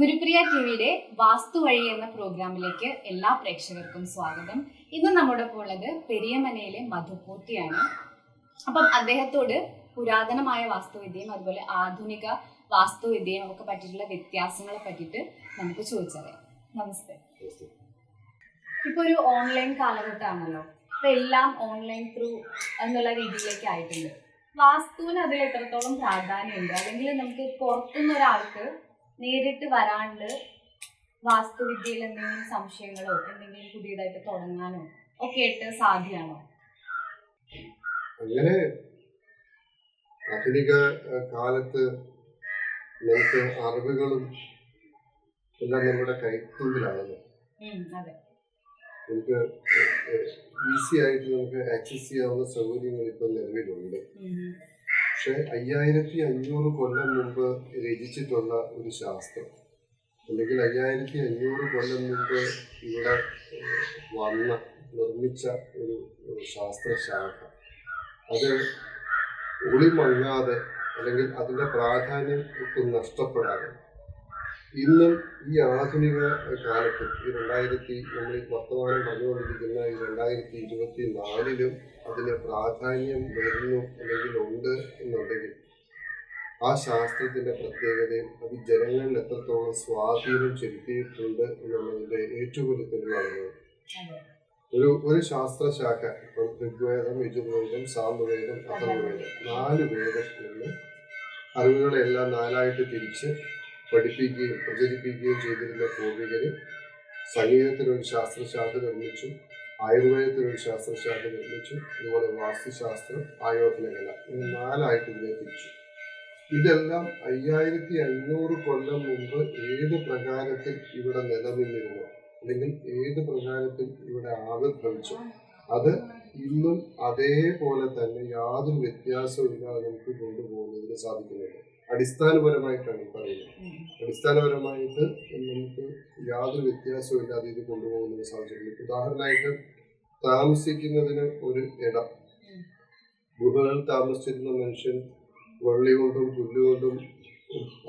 ഗുരുപ്രിയ ടിവിയുടെ വാസ്തു വഴി എന്ന പ്രോഗ്രാമിലേക്ക് എല്ലാ പ്രേക്ഷകർക്കും സ്വാഗതം. ഇന്ന് നമ്മുടെ ഒപ്പം ഉള്ളത് പെരിയമനയിലെ മധുപൂട്ടിയാണ് അപ്പം അദ്ദേഹത്തോട് പുരാതനമായ വാസ്തുവിദ്യയും അതുപോലെ ആധുനിക വാസ്തുവിദ്യയും ഒക്കെ പറ്റിയിട്ടുള്ള വ്യത്യാസങ്ങളെ പറ്റിയിട്ട് നമുക്ക് ചോദിച്ചറിയാം. നമസ്തേ. ഇപ്പൊ ഒരു ഓൺലൈൻ കാലഘട്ടമാണല്ലോ. അപ്പൊ എല്ലാം ഓൺലൈൻ ത്രൂ എന്നുള്ള രീതിയിലേക്ക് ആയിട്ടുണ്ട്. വാസ്തുവിന് അതിൽ എത്രത്തോളം പ്രാധാന്യമുണ്ട്? അല്ലെങ്കിൽ നമുക്ക് പുറത്തുനിന്ന് ഒരാൾക്ക് നേരിട്ട് വരാണ്ട് വാസ്തുവിദ്യയിൽ എന്തെങ്കിലും സംശയങ്ങളോ എന്തെങ്കിലും പുതിയതായിട്ട് തുടങ്ങാനോ ഒക്കെ ആയിട്ട് സാധ്യമാണോ? അങ്ങനെ ആധുനിക കാലത്ത് നമുക്ക് അറിവുകളും എല്ലാം നമ്മുടെ കൈത്തുമ്പിലാണല്ലോ നമുക്ക് ഈസി ആയിട്ട് നമുക്ക് ആക്സസ് ചെയ്യാവുന്ന സൗകര്യങ്ങൾ ഇപ്പം നിലവിലുണ്ട്. പക്ഷെ അയ്യായിരത്തി അഞ്ഞൂറ് കൊല്ലം മുമ്പ് രചിച്ചിട്ടുള്ള ഒരു ശാസ്ത്രം. അല്ലെങ്കിൽ അയ്യായിരത്തി അഞ്ഞൂറ് കൊല്ലം മുമ്പ് ഇവിടെ വന്ന നിർമ്മിച്ച ഒരു ശാസ്ത്രശാഖ അത് ഒളിമങ്ങാതെ അല്ലെങ്കിൽ അതിന്റെ പ്രാധാന്യം ഒട്ടും നഷ്ടപ്പെടാതെ ഇന്നും ഈ ആധുനിക കാലത്ത് ഈ രണ്ടായിരത്തി നമ്മൾ വർത്തമാനം പറഞ്ഞുകൊണ്ടിരിക്കുന്ന ഈ രണ്ടായിരത്തി ഇരുപത്തി നാലിലും അതിന് പ്രാധാന്യം വരുന്നു അല്ലെങ്കിൽ ഉണ്ട് എന്നുണ്ടെങ്കിൽ ആ ശാസ്ത്രത്തിന്റെ പ്രത്യേകതയും അത് ജനങ്ങളിൽ എത്രത്തോളം സ്വാധീനം ചെലുത്തിയിട്ടുണ്ട് എന്നുള്ളതിന്റെ ഏറ്റവും വലിയ തെളിവാണ് ഒരു ഒരു ശാസ്ത്രശാഖ ഇപ്പം ഋഗ്വേദം യജുർവേദം സാമവേദം അഥർവേദം നാല് വേദങ്ങളിൽ അറിവുകളെല്ലാം നാലായിട്ട് തിരിച്ച് പഠിപ്പിക്കുകയും പ്രചരിപ്പിക്കുകയും ചെയ്തിരുന്ന പൂർവികർ സംഗീതത്തിനൊരു ശാസ്ത്രശാഖ നിർമ്മിച്ചു ആയുർവേദത്തിനൊരു ശാസ്ത്രശാഖ നിർമ്മിച്ചു അതുപോലെ വാസ്തുശാസ്ത്രം ആയോധനകല ഇങ്ങനെ നാലായിട്ട് ഇതിനെ തിരിച്ചു. ഇതെല്ലാം അയ്യായിരത്തി അഞ്ഞൂറ് കൊല്ലം മുമ്പ് ഏത് പ്രകാരത്തിൽ ഇവിടെ നിലനിന്നിരുന്നു അല്ലെങ്കിൽ ഏത് പ്രകാരത്തിൽ ഇവിടെ ആവിർഭവിച്ചു അത് ഇന്നും അതേപോലെ തന്നെ യാതൊരു വ്യത്യാസവും ഇല്ലാതെ നമുക്ക് കൊണ്ടുപോകുന്നതിന് സാധിക്കുന്നുണ്ട്. അടിസ്ഥാനപരമായിട്ടാണ് ഈ പറയുന്നത്. അടിസ്ഥാനപരമായിട്ട് നമുക്ക് യാതൊരു വ്യത്യാസവും ഇല്ലാതെ ഇത് കൊണ്ടുപോകുന്നതിന് സാധിച്ചിട്ടുണ്ട്. ഉദാഹരണമായിട്ട് താമസിക്കുന്നതിന് ഒരു ഇടം. ഗുഹകളിൽ താമസിച്ചിരുന്ന മനുഷ്യൻ വള്ളി കൊണ്ടും പുല്ലുകൊണ്ടും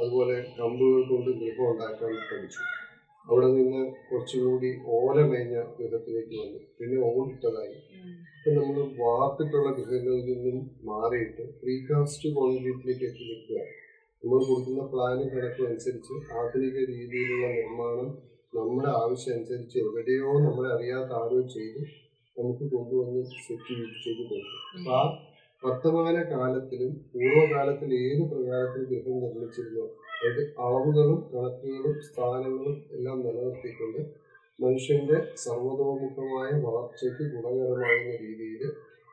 അതുപോലെ കമ്പുകൾ കൊണ്ടും ഗൃഹം ഉണ്ടാക്കാൻ പഠിച്ചു. അവിടെ നിന്ന് കുറച്ചുകൂടി ഓല മേഞ്ഞ ഗൃഹത്തിലേക്ക് വന്നു. പിന്നെ ഓടിട്ടതായി ഇപ്പം നമ്മൾ വാർത്തിട്ടുള്ള ഗൃഹങ്ങളിൽ നിന്നും മാറിയിട്ട് പ്രീകാസ്റ്റ് കോൺക്രീറ്റിലേക്ക് എത്തി നിൽക്കുക നമ്മൾ കൊടുക്കുന്ന പ്ലാനും കണക്കും അനുസരിച്ച് ആധുനിക രീതിയിലുള്ള നിർമ്മാണം നമ്മുടെ ആവശ്യം അനുസരിച്ച് എവിടെയോ നമ്മളെ അറിയാത്ത ആരോ ചെയ്ത് നമുക്ക് കൊണ്ടുവന്ന് സെറ്റ് ചെയ്ത് കൊടുക്കും. അപ്പൊ ആ വർത്തമാന കാലത്തിലും പൂർവകാലത്തിൽ ഏത് പ്രകാരത്തിൽ ഗൃഹം നിർമ്മിച്ചിരുന്നു അളവുകളും കണക്കുകളും സ്ഥാനങ്ങളും എല്ലാം നിലനിർത്തിക്കൊണ്ട് മനുഷ്യന്റെ സർവതോമുഖമായ വളർച്ചയ്ക്ക് ഗുണകരമാകുന്ന രീതിയിൽ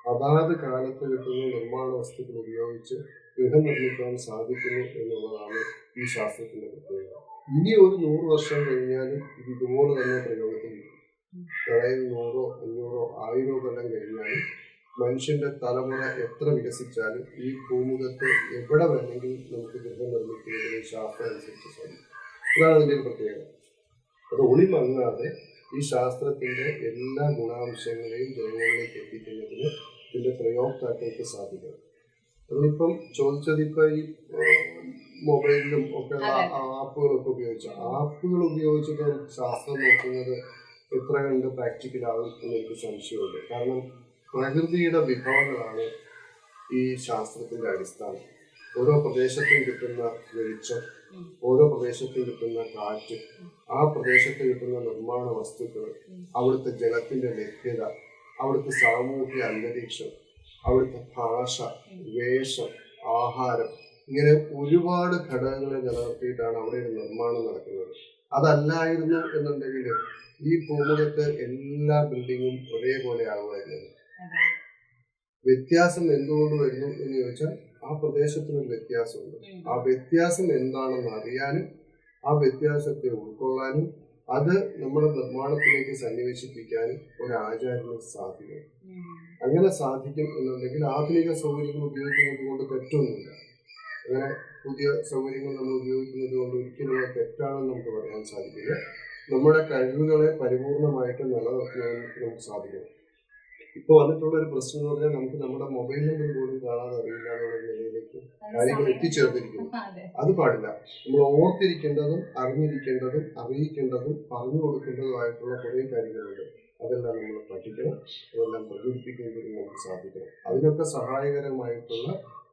അതാത് കാലത്ത് കിട്ടുന്ന നിർമ്മാണ വസ്തുക്കൾ ഉപയോഗിച്ച് ഗൃഹം നിർമ്മിക്കാൻ സാധിക്കുന്നു എന്നുള്ളതാണ് ഈ ശാസ്ത്രത്തിന്റെ പ്രത്യേകത. ഇനി ഒരു നൂറ് വർഷം കഴിഞ്ഞാലും ഇത് ഇതുപോലെ തന്നെ പ്രയോഗത്തിൽ അതായത് നൂറോ അഞ്ഞൂറോ ആയിരോ കൊല്ലം കഴിഞ്ഞാലും മനുഷ്യന്റെ തലമുറ എത്ര വികസിച്ചാലും ഈ ഭൂമുഖത്ത് എവിടെ വേണമെങ്കിലും നമുക്ക് ഗൃഹം നിർമ്മിക്കുന്നതിന് ശാസ്ത്രം അനുസരിച്ച് സാധിക്കും. അതാണ് അതിന്റെ ഒരു പ്രത്യേകത. അത് ഒളിമങ്ങാതെ ഈ ശാസ്ത്രത്തിന്റെ എല്ലാ ഗുണാംശങ്ങളെയും ജനങ്ങളിലേക്ക് എത്തിക്കുന്നതിന് ഇതിന്റെ പ്രയോക്താക്കൾക്ക് സാധിക്കണം. അതിപ്പം ചോദിച്ചത് ഇപ്പൊ ഈ മൊബൈലിലും ഒക്കെ. ആപ്പുകളൊക്കെ ഉപയോഗിച്ച ആപ്പുകൾ ഉപയോഗിച്ചിട്ട് നമുക്ക് ശാസ്ത്രം നോക്കുന്നത് എത്ര കണ്ട് പ്രാക്ടിക്കൽ ആകും എന്ന് എനിക്ക് സംശയമുണ്ട്. കാരണം പ്രകൃതിയുടെ വിഭവങ്ങളാണ് ഈ ശാസ്ത്രത്തിന്റെ അടിസ്ഥാനം. ഓരോ പ്രദേശത്തും കിട്ടുന്ന വെളിച്ചം ഓരോ പ്രദേശത്തും കിട്ടുന്ന കാറ്റ് ആ പ്രദേശത്ത് കിട്ടുന്ന നിർമ്മാണ വസ്തുക്കൾ അവിടുത്തെ ജലത്തിന്റെ ലഭ്യത അവിടുത്തെ സാമൂഹിക അന്തരീക്ഷം അവിടുത്തെ ഭാഷ വേഷം ആഹാരം ഇങ്ങനെ ഒരുപാട് ഘടകങ്ങളെ നിലനിർത്തിയിട്ടാണ് അവിടെ ഒരു നിർമ്മാണം നടക്കുന്നത്. അതല്ലായിരുന്നു എന്നുണ്ടെങ്കിൽ ഈ ഭൂമുഖത്ത് എല്ലാ ബിൽഡിങ്ങും ഒരേപോലെ ആകുമായിരുന്നു അതെ വ്യത്യാസം എന്തുകൊണ്ട് വരുന്നു എന്ന് ചോദിച്ചാൽ ആ പ്രദേശത്തിനൊരു വ്യത്യാസമുണ്ട്. ആ വ്യത്യാസം എന്താണെന്ന് അറിയാനും ആ വ്യത്യാസത്തെ ഉൾക്കൊള്ളാനും അത് നമ്മുടെ നിർമ്മാണത്തിലേക്ക് സന്നിവേശിപ്പിക്കാനും ഒരു ആചാര്യന് സാധിക്കും അങ്ങനെ സാധിക്കും എന്നുണ്ടെങ്കിൽ ആധുനിക സൗകര്യങ്ങൾ ഉപയോഗിക്കുന്നത് കൊണ്ട് തെറ്റൊന്നുമില്ല. അങ്ങനെ പുതിയ സൗകര്യങ്ങൾ നമ്മൾ ഉപയോഗിക്കുന്നത് കൊണ്ട് ഒരിക്കലും തെറ്റാണെന്ന് നമുക്ക് പറയാൻ സാധിക്കില്ല. നമ്മുടെ കഴിവുകളെ പരിപൂർണമായിട്ട് നിലനിർത്തുന്നതിന് നമുക്ക് സാധിക്കണം ഇപ്പോൾ വന്നിട്ടുള്ള ഒരു പ്രശ്നം എന്ന് പറഞ്ഞാൽ നമുക്ക് നമ്മുടെ മൊബൈൽ നമ്പർ പോലും കാണാതെ അറിയില്ല എന്നുള്ള നിലയിലേക്ക് കാര്യങ്ങൾ എത്തിച്ചേർന്നിരിക്കുന്നു. അതെ. പാടില്ല. നമ്മൾ ഓർത്തിരിക്കേണ്ടതും അറിഞ്ഞിരിക്കേണ്ടതും അറിയിക്കേണ്ടതും പറഞ്ഞു കൊടുക്കേണ്ടതുമായിട്ടുള്ള കുറേ കാര്യങ്ങളുണ്ട്. അതെല്ലാം നമ്മൾ പഠിക്കണം. അതെല്ലാം പ്രചരിപ്പിക്കുന്നതിന് നമുക്ക് സാധിക്കണം. അതിനൊക്കെ സഹായകരമായിട്ടുള്ള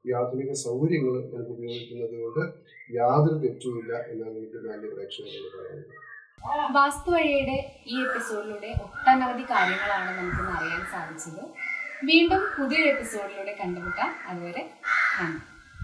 ഈ ആധുനിക സൗകര്യങ്ങൾ നമുക്ക് ഉപയോഗിക്കുന്നത് കൊണ്ട് യാതൊരു തെറ്റുമില്ല എന്നാണ് എനിക്ക് നല്ല പ്രേക്ഷകരോട് പറയുന്നത്. വാസ്തുവഴിയുടെ ഈ എപ്പിസോഡിലൂടെ ഒട്ടനവധി കാര്യങ്ങളാണ് നമുക്കിന്ന് അറിയാൻ സാധിച്ചത്. വീണ്ടും പുതിയൊരു എപ്പിസോഡിലൂടെ കണ്ടുമുട്ടാം. അതുവരെ നന്ദി.